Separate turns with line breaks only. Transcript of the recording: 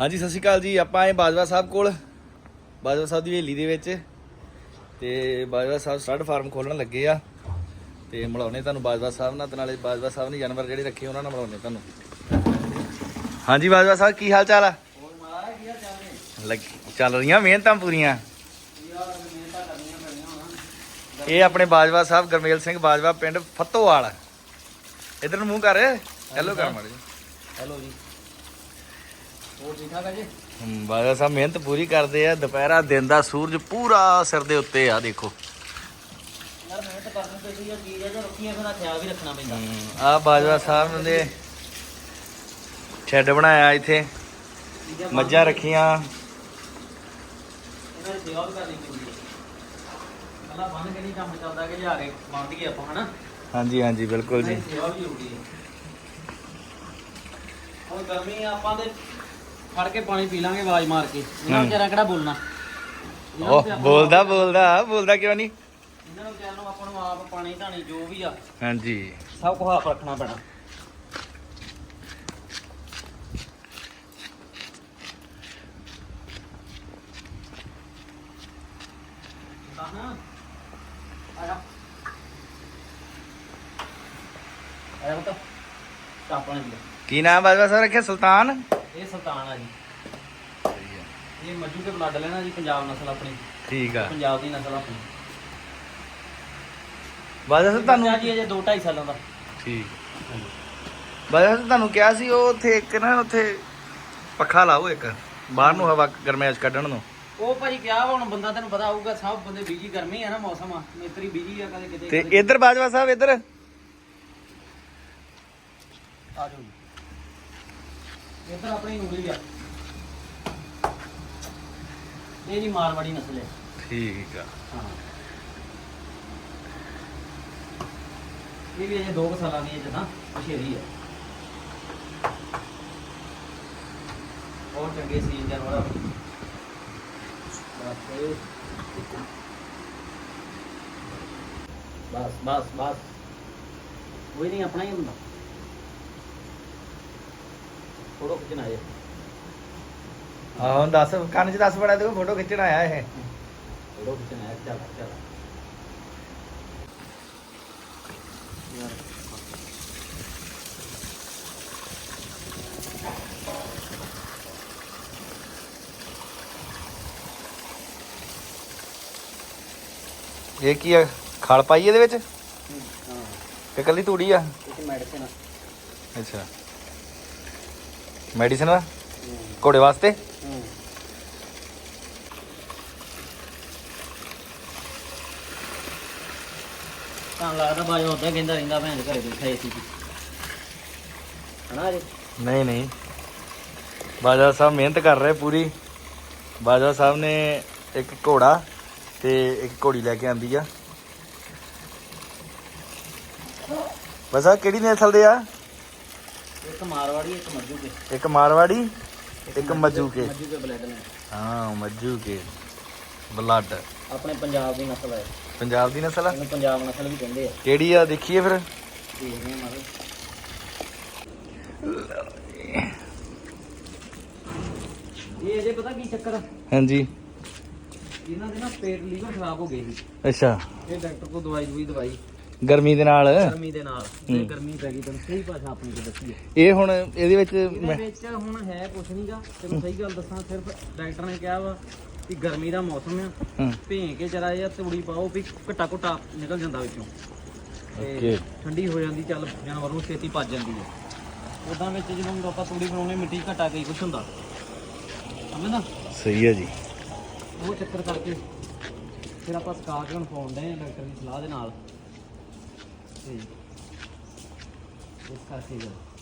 ਹਾਂਜੀ ਸਤਿ ਸ਼੍ਰੀ ਅਕਾਲ ਜੀ। ਆਪਾਂ ਆਏ ਬਾਜਵਾ ਸਾਹਿਬ ਕੋਲ। ਬਾਜਵਾ ਸਾਹਿਬ ਦੀ ਹਵੇਲੀ ਦੇ ਵਿੱਚ। ਤੇ ਬਾਜਵਾ ਸਾਹਿਬ ਸਟੱਡ ਫਾਰਮ ਖੋਲਣ ਲੱਗੇ ਆ। ਤੇ ਮਿਲਾਉਣੇ ਤੁਹਾਨੂੰ ਬਾਜਵਾ ਸਾਹਿਬ ਨਾਲ ਤੇ ਨਾਲੇ ਬਾਜਵਾ ਸਾਹਿਬ ਨੇ ਜਾਨਵਰ ਜਿਹੜੇ ਰੱਖੇ ਉਹਨਾਂ ਨਾਲ ਮਿਲਾਉਣੇ ਤੁਹਾਨੂੰ। ਹਾਂਜੀ ਬਾਜਵਾ ਸਾਹਿਬ ਕੀ ਹਾਲ ਚਾਲ ਆ?
ਹੋਰ ਕੀ
ਲੱਗ ਚੱਲ ਰਹੀਆਂ ਮਿਹਨਤਾਂ ਪੂਰੀਆਂ। ਇਹ ਆਪਣੇ ਬਾਜਵਾ ਸਾਹਿਬ ਗਰਮੇਲ ਸਿੰਘ ਬਾਜਵਾ ਪਿੰਡ ਫੱਤੋਵਾਲ। ਇਧਰ ਨੂੰ ਮੂੰਹ ਕਰ। ਹੈਲੋ ਕਰ ਮਾੜੇ
ਹੈਲੋ ਜੀ। ਹੋਰ ਠੀਕ ਠਾਕ ਆ ਜੀ?
ਹਮ, ਬਾਜਵਾ ਸਾਹਿਬ ਮਿਹਨਤ ਪੂਰੀ ਕਰਦੇ ਆ ਦੁਪਹਿਰਾ ਦਿਨ ਦਾ ਸੂਰਜ ਪੂਰਾ ਸਿਰ ਦੇ ਉੱਤੇ ਆ ਦੇਖੋ।
ਯਾਰ ਮਿਹਨਤ ਕਰਨ ਤੇ ਸੀ ਚੀਜ਼ ਹੈ ਜੋ ਰੱਖੀਆਂ ਫਿਰ ਖਿਆਲ ਵੀ ਰੱਖਣਾ ਪੈਂਦਾ।
ਆ ਬਾਜਵਾ ਸਾਹਿਬ ਨੇ ਸ਼ੈੱਡ ਬਣਾਇਆ ਇੱਥੇ। ਮੱਝਾਂ ਰੱਖੀਆਂ।
ਇਹਨਾਂ ਦੀ ਸੇਵਾ ਵੀ ਕਰਨੀ ਪੈਂਦੀ ਹੈ ਕੱਲਾ ਬੰਨ ਕੇ ਨਹੀਂ ਕੰਮ ਚੱਲਦਾ ਕਿ ਜਾ ਕੇ ਬੰਨ੍ਹਦੀਏ ਆਪਾਂ ਹਨਾ?
ਹਾਂਜੀ ਹਾਂਜੀ ਬਿਲਕੁਲ ਜੀ।
ਇਹਨਾਂ ਦੀ ਸੇਵਾ ਵੀ ਜ਼ਰੂਰੀ ਹੈ ਹੁਣ ਗਰਮੀ ਆਪਾਂ ਤੇ ਫੜ ਕੇ ਪਾਣੀ ਪੀ ਲਾਂਗੇ ਆਵਾਜ਼ ਮਾਰ ਕੇ। ਇਹਨਾਂ। ਵਿਚਾਰਾਂ ਕਿਹੜਾ ਬੋਲਣਾ? ਨੂੰ
ਉਹ
ਨੂੰ
ਬੋਲਦਾ ਬੋਲਦਾ ਬੋਲਦਾ ਕਿਉਂ ਨਹੀਂ?
ਇਹਨਾਂ ਨੂੰ ਵਿਚਾਰਾਂ ਨੂੰ ਆਪਾਂ ਨੂੰ ਆਪ ਪਾਣੀ ਧਾਣੀ ਜੋ ਵੀ ਆ
ਹਾਂਜੀ।
ਸਭ ਕੁਝ ਆਪ ਰੱਖਣਾ ਪੈਣਾ।
ਕੀ ਨਾਮ ਬਾਜਵਾ ਸਾਹਿਬ ਰੱਖਿਆ? ਸੁਲਤਾਨ?
ਇਹ ਸੁਲਤਾਨ ਆ ਜੀ। ਇਹ ਮੱਜੂ ਕੇ ਬਲੱਡ ਲੈਣਾ ਜੀ ਪੰਜਾਬ ਨਸਲ ਆਪਣੀ।
ਠੀਕ ਆ।
ਪੰਜਾਬ ਦੀ ਨਸਲ ਆਪਣੀ।
ਬਾਜਵਾ ਸਾਹਿਬ ਤੁਹਾਨੂੰ
ਬੱਚਾ ਜੀ ਅਜੇ 2 2.5 ਸਾਲਾਂ ਦਾ।
ਠੀਕ। ਬਾਜਵਾ ਸਾਹਿਬ ਤੁਹਾਨੂੰ ਕਿਹਾ ਸੀ ਉਹ ਉੱਥੇ ਇੱਕ ਨਾ ਉੱਥੇ ਪੱਖਾ ਲਾਓ ਇੱਕ। ਬਾਹਰ ਨੂੰ ਹਵਾ ਗਰਮੈਸ਼ ਕੱਢਣ ਨੂੰ।
ਉਹ ਭਾਜੀ ਕਿਹਾ ਹੁਣ ਬੰਦਾ ਤੈਨੂੰ ਪਤਾ ਹੋਊਗਾ ਸਭ ਬੰਦੇ ਬੀਜੀ ਗਰਮੀ ਆ ਨਾ ਮੌਸਮ ਆ। ਮਿਸਤਰੀ ਬੀਜੀ ਆ ਕਦੇ ਕਿਤੇ
ਤੇ ਇੱਧਰ ਬਾਜਵਾ ਸਾਹਿਬ ਇੱਧਰ।
ਆ ਜਾਓ ਇੱਧਰ ਆਪਣੀ ਨੂਰੀ ਆ। ਇਹ ਜੀ ਮਾਰਵਾੜੀ ਨਸਲ ਹੈ।
ਠੀਕ ਆ।
ਹਾਂ। ਇਹ ਵੀ ਅਜੇ 2 ਸਾਲਾਂ ਦੀ ਹੈ ਜਦਾਂ ਬਸ਼ੇਰੀ ਹੈ। ਬਹੁਤ ਚੰਗੇ ਸੀਨ ਜਾਨਵਰ ਆ ਬਸ ਬਸ ਬਸ। ਕੋਈ ਨਹੀਂ ਆਪਣਾ ਹੀ ਹੁੰਦਾ। ਫੋਟੋ ਖਿੱਚਣਾ ਹੈ
ਆਹ ਦੱਸ ਕੰਨ 'ਚ ਦੱਸ ਬੜਾ ਦੇਖੋ ਫੋਟੋ ਖਿੱਚਣ ਆਇਆ ਇਹ।
ਫੋਟੋ ਖਿੱਚਣਾ ਹੈ ਚੱਲ ਚੱਲ।
ਇਹ ਕੀ ਆ? ਖਲ ਪਾਈ ਇਹਦੇ ਵਿੱਚ?
ਹਾਂ
ਕਿ ਕੱਲੀ ਤੂੜੀ ਆ?
ਇਹ ਮੈਡੀਸਿਨ ਆ।
ਅੱਛਾ। ਮੈਡੀਸਨ ਆ ਘੋੜੇ ਵਾਸਤੇ?
ਹੂੰ ਤਾਂ ਲੱਗਦਾ ਬਾਜੋ ਉਦਾਂ ਕਹਿੰਦਾ ਰਹਿੰਦਾ ਭੈਣ ਦੇ ਘਰੇ ਬੈਠਾ ਏਸੀ ਚ। ਹਨਾ ਜੀ?
ਨਹੀਂ ਨਹੀਂ। ਬਾਜਵਾ ਸਾਹਿਬ ਮਿਹਨਤ ਕਰ ਰਹੇ ਪੂਰੀ। ਬਾਜਵਾ ਸਾਹਿਬ ਨੇ ਇੱਕ ਘੋੜਾ ਤੇ ਇੱਕ ਘੋੜੀ ਲੈ ਕੇ ਆਂਦੀ ਆ। ਬਸ ਕਿਹੜੀ ਨਸਲ ਦੇ ਆ?
ਇੱਕ ਮਾਰਵਾੜੀ ਇੱਕ ਮੱਜੂ ਕੇ
ਇੱਕ ਮਾਰਵਾੜੀ ਇੱਕ ਮੱਜੂ ਕੇ
ਮੱਜੂ ਕੇ ਬਲੱਡ ਨੇ
ਹਾਂ ਮੱਜੂ ਕੇ ਬਲੱਡ
ਆਪਣੇ ਪੰਜਾਬ ਦੀ ਨਸਲ ਹੈ।
ਪੰਜਾਬ ਦੀ ਨਸਲ ਆ?
ਇਹਨੂੰ ਪੰਜਾਬ ਨਸਲ ਵੀ ਕਹਿੰਦੇ ਆ।
ਕਿਹੜੀ ਆ? ਦੇਖੀਏ ਫਿਰ।
ਦੇਖਦੇ ਆ ਮਾਰੇ ਇਹ ਅਜੇ ਪਤਾ ਕੀ ਚੱਕਰ ਆ?
ਹਾਂਜੀ।
ਇਹਨਾਂ ਦੇ ਨਾ ਪੇਟ ਲੀਵਰ ਖਰਾਬ ਹੋ ਗਏ ਸੀ।
ਅੱਛਾ।
ਇਹ ਡਾਕਟਰ ਕੋਲ ਦਵਾਈ ਦਵਾਈ ਦਵਾਈ।
ਗਰਮੀ ਦੇ ਨਾਲ।
ਗਰਮੀ ਦੇ ਨਾਲ ਤੇ। ਗਰਮੀ ਪੈ ਗਈ ਤੈਨੂੰ ਸਹੀ ਭਾਸ਼ਾ ਆਪਣੀ ਤੇ ਦੱਸੀ
ਇਹ ਹੁਣ ਇਹਦੇ ਵਿੱਚ
ਇਹਦੇ
ਮੈਂ-
ਵਿੱਚ ਹੁਣ ਹੈ ਕੁਛ ਨਹੀਂਗਾ ਤੈਨੂੰ ਸਹੀ ਗੱਲ ਦੱਸਾਂ ਸਿਰਫ ਡਾਕਟਰ ਨੇ ਕਿਹਾ ਵਾ ਕਿ ਗਰਮੀ ਦਾ ਮੌਸਮ ਆ
ਹੂੰ,
ਭੇਂ ਕੇ ਜਰਾ ਜਿਹਾ ਤੂੜੀ ਪਾਓ ਵੀ ਘਟਾ ਘਟਾ ਨਿਕਲ ਜਾਂਦਾ ਵਿੱਚੋਂ।
ਓਕੇ।
ਤੇ ਠੰਡੀ ਹੋ ਜਾਂਦੀ ਚੱਲ ਜਾਨਵਰ ਨੂੰ ਛੇਤੀ ਭੱਜ ਜਾਂਦੀ ਹੈ। ਉਦਾਂ ਵਿੱਚ ਜਦੋਂ ਆਪਾਂ ਤੂੜੀ ਬਣਾਉਣੇ ਮਿੱਟੀ ਘਟਾ ਕਈ ਕੁਛ ਹੁੰਦਾ। ਸਮਝਦਾ
ਸਹੀ ਹੈ ਜੀ।
ਉਹ ਚੱਕਰ ਕਰਕੇ ਫਿਰ ਆਪਾਂ ਸਕਾ ਕੇ ਹੁਣ ਫੋਨ ਦੇ ਡਾਕਟਰ ਦੀ ਸਲਾਹ ਦੇ ਨਾਲ। ਤੇ ਇਸ ਕਰਕੇ ਫਿਰ